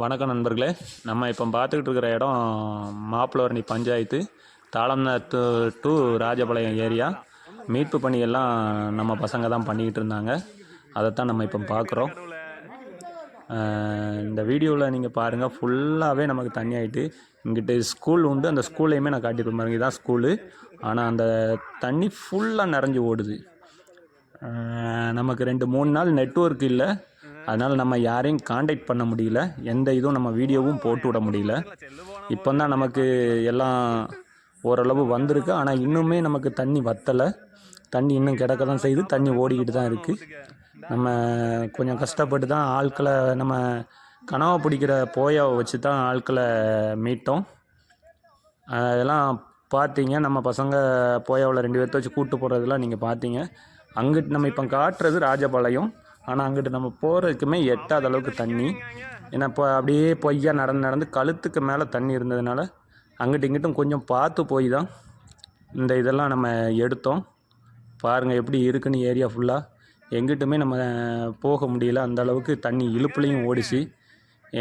வணக்கம் நண்பர்களே. நம்ம இப்போ பார்த்துக்கிட்டு இருக்கிற இடம் மாப்பிளவரணி பஞ்சாயத்து தாளம்நாத்து டு ராஜபாளையம் ஏரியா. மீட்பு பணியெல்லாம் நம்ம பசங்க தான் பண்ணிக்கிட்டு இருந்தாங்க. அதைத்தான் நம்ம இப்போ பார்க்குறோம் இந்த வீடியோவில் நீங்கள் பாருங்கள் ஃபுல்லாகவே நமக்கு தண்ணி ஆகிட்டு இங்கிட்டு ஸ்கூல் உண்டு. அந்த ஸ்கூல்லையுமே நான் காட்டிட்டு பாருங்க. இதுதான் ஸ்கூலு ஆனால் அந்த தண்ணி ஃபுல்லாக நிறைஞ்சு ஓடுது. நமக்கு ரெண்டு மூணு நாள் நெட்ஒர்க் இல்லை. அதனால் நம்ம யாரையும் காண்டாக்ட் பண்ண முடியல. எந்த இதுவும் நம்ம வீடியோவும் போட்டு விட முடியல. இப்போ தான் நமக்கு எல்லாம் ஓரளவு வந்திருக்கு. ஆனால் இன்னுமே நமக்கு தண்ணி வத்தலை. தண்ணி இன்னும் கிடக்க தான் செய்யுது. தண்ணி ஓடிக்கிட்டு தான் இருக்குது நம்ம கொஞ்சம் கஷ்டப்பட்டு தான் ஆட்களை நம்ம கனவை பிடிக்கிற போயாவை வச்சு தான் ஆட்களை மீட்டோம். அதெல்லாம் பார்த்தீங்க. நம்ம பசங்க போயாவில் ரெண்டு பேர்த்த வச்சு கூப்பிட்டு போகிறதெல்லாம் நீங்கள் பார்த்தீங்க. அங்கிட்டு நம்ம இப்போ காட்டுறது ராஜபாளையம். ஆனால் அங்கிட்டு நம்ம போகிறதுக்குமே எட்டாத அளவுக்கு தண்ணி. ஏன்னா இப்போ அப்படியே பொய்யா நடந்து நடந்து கழுத்துக்கு மேலே தண்ணி இருந்ததுனால அங்கிட்டு இங்கிட்டும் கொஞ்சம் பார்த்து போய் தான் இந்த இதெல்லாம் நம்ம எடுத்தோம். பாருங்கள் எப்படி இருக்குன்னு ஏரியா ஃபுல்லாக எங்கிட்டுமே நம்ம போக முடியல. அந்த அளவுக்கு தண்ணி இழுப்புலையும் ஓடிச்சு.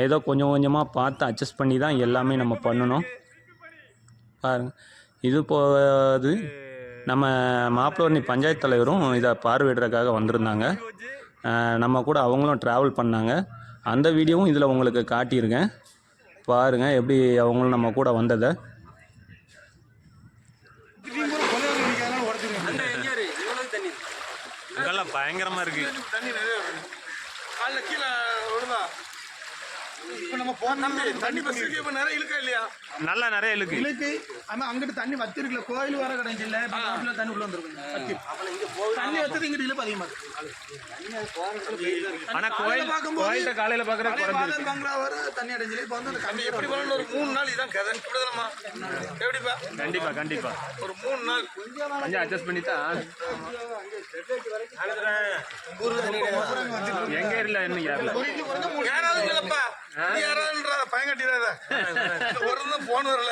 ஏதோ கொஞ்சம் கொஞ்சமாக பார்த்து அட்ஜஸ்ட் பண்ணி தான் எல்லாமே நம்ம பண்ணணும். பாருங்க இது போது நம்ம மாப்பிளவரணி பஞ்சாயத்து தலைவரும் இதை பார்வையிடுறதுக்காக வந்திருந்தாங்க. நம்ம கூட அவங்களும் ட்ராவல் பண்ணாங்க. அந்த வீடியோவும் இதில் உங்களுக்கு காட்டியிருக்கேன். பாருங்கள் எப்படி அவங்களும் நம்ம கூட வந்ததை. பயங்கரமாக இருக்குது இப்ப நம்ம போன தண்ணி பஸ் இருக்கு இப்ப நிறைய இழுக்கா இல்லையா? நல்லா நிறைய இருக்கு. இழுக்கு. ஆமா அங்கிட்டு தண்ணி வத்தி இருக்குல்ல கோயில் வர இல்ல இப்ப ரோட்ல தண்ணி உள்ள தண்ணி வத்தது இங்கிட்டு இழுப்பு இருக்கு. ஆனால் கோயில் பார்க்கும்போது கோயில்கிட்ட காலையில் பார்க்குற குறைஞ்சிருக்கு. பங்களா வர தண்ணி அடைஞ்சல இப்ப வந்து அந்த தண்ணி கண்ணி எப்படி பண்ணணும் ஒரு மூணு நாள் இதான் கதை. இப்படிதானம்மா எப்படிப்பா? கண்டிப்பாக கண்டிப்பாக ஒரு மூணு நாள். கொஞ்சம் அட்ஜஸ்ட் பண்ணி தான் எங்க ஏரியில் இன்னும் இல்லப்பா. நீ யாராவதுன்றா பயங்கட்டிடாத ஒரு தான் போன் வரல.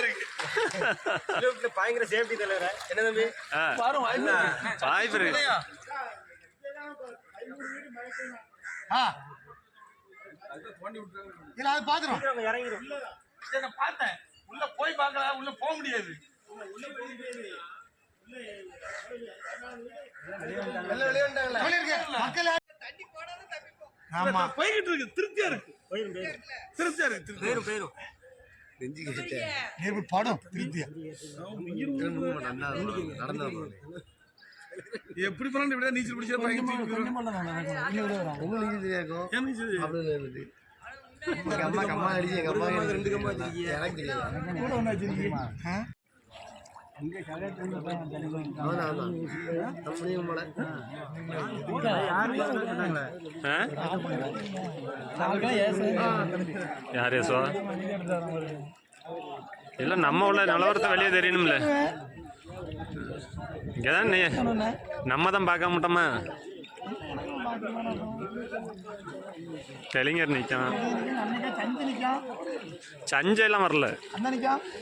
இருக்கு. பயங்கர சேஃப்டி தலைவர என்ன தம்பி? பாரும் வாய்ப்பு இல்லையா? இல்ல அது பாத்துறோம் இறங்கிடும் நான் பார்த்தேன். உள்ள போய் பார்க்கலாம் உள்ள போக முடியாது. மக்கள் ஆமா. போய்கிட்டு இருக்கு திருப்தியா இருக்கு. திருப்தியா திருப்தியா. போயிரும் போயிரும் நேர்வு படம் திருப்தியா? எப்படி பண்ணணும் இப்படிதான் நீச்சல் பிடிச்சா ஏன் நீச்சல் அம்மா அம்மா அடிச்சு எங்க அம்மா ரெண்டு கம்மா எனக்கு தெரியாது ஆமா ஆமா நம்மளையும் மலை யார் யசோ இல்லை நம்ம உள்ள நிலவரத்தை வெளியே தெரியணும்ல. இங்கதான் நீ நம்ம தான் பார்க்க மாட்டோமா தெலுங்கர் நிற்கான் சஞ்செல்லாம் வரல.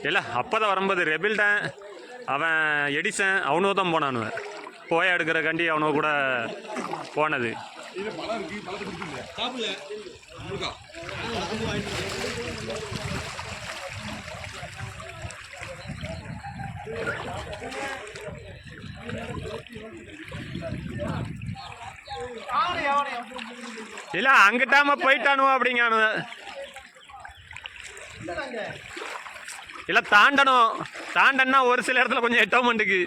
இல்லை அப்போதான் வரும்போது ரெபில்டன் அவன் எடிசன் அவனுக்கு தான் போனானுவன் போய் எடுக்கிறக்காண்டி அவனுக்கு கூட போனது. இல்லை அங்கிட்டாம போயிட்டானுவோ அப்படிங்கானு இல்லை தாண்டணும். தாண்டன்னா ஒரு சில இடத்துல கொஞ்சம் எட்டவும் மாட்டுக்கு